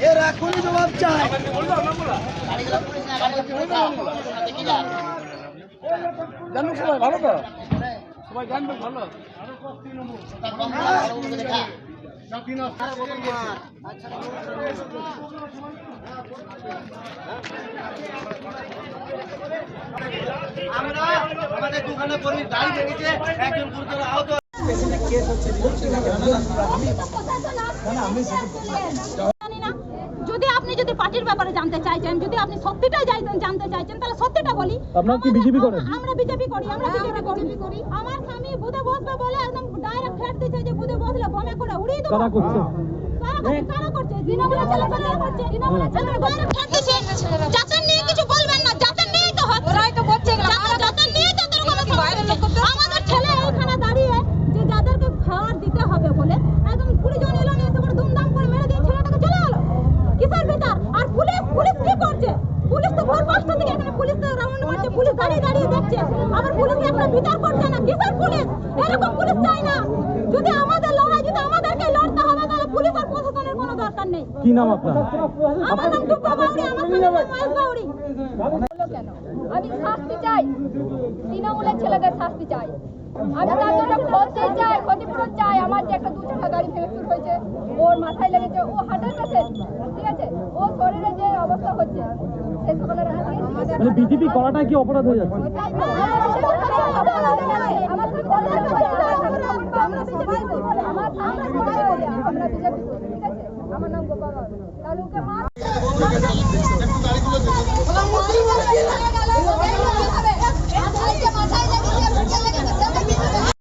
এর এখনই জবাব চাই। জানুক সবাই ভালো তো? সবাই জানবে ভালো। আমরা আমাদের দোকানে কর্মী ভেঙেছে একজন গুরুতর আহত। জানি না। যদি পার্টির ব্যাপারে জানতে চাইছেন যদি আপনি সত্যিটা জানতে- জানতে চাইছেন তাহলে সত্যিটা বলি আপনারা কি বিজেপি করেন? আমরা বিজেপি করি আমরা বিজেপি করি আমার স্বামী বুধে বসবে বলে একদম ডাইরেক্ট থ্রেট দিতে যে বুধে বসলে বমে করে উড়িয়ে দেবো কারা করছে? কারা করছে? দিনগুলো তৃণমূলের করছে দিনগুলো ছেলেপেলেরা direct threat দিচ্ছে। যাদের নিয়ে কিছু বলবেন না যাদের নিয়ে তো হচ্ছে ওরাই তো করছে যাদের নিয়ে তো এরকম সমস্যা। আমাদের ছেলে ওখানে দাঁড়িয়ে যে যাদেরকে খাবার দিতে হবে বলে একদম কুড়ি জন এলো নিয়ে তোমার দুমদাম করে মেরে দিয়ে ছেলেটাকে চলে গেল কিসের বিচার আর পুলিশ পুলিশ কি করছে পুলিশ তো ভোর পাঁচটা থেকে এখানে পুলিশ তো রাউন্ড করছে পুলিশ দেখছে আবার পুলিশ একটা বিচার করছে না? কিসের পুলিশ? এরকম পুলিশ চাই না। যদি আমাদের লড়াই যদি আমাদেরকে লড়তে হবে তাহলে পুলিশ আর প্রশাসনের কোনো দরকার নেই। কি নাম আপনার? আমার নাম টুকু বাউরি আমার নাম মহেশ বাউরি কেন আমি শাস্তি চাই। তৃণমূলের ছেলেদের শাস্তি চাই। আমি তার জন্য ক্ষতি চাই ক্ষতিপূরণ চাই। আমার যে একটা দু চাকা গাড়ি ভেঙে চুর হয়েছে ওর মাথায় লেগেছে ও হার্টের পেশেন্ট ঠিক আছে? ও শরীরে যে অবস্থা হচ্ছে সে সকলের মানে বিজেপি করাটা কি অপরাধ হয়ে যাচ্ছে? আমার নাম গোপাল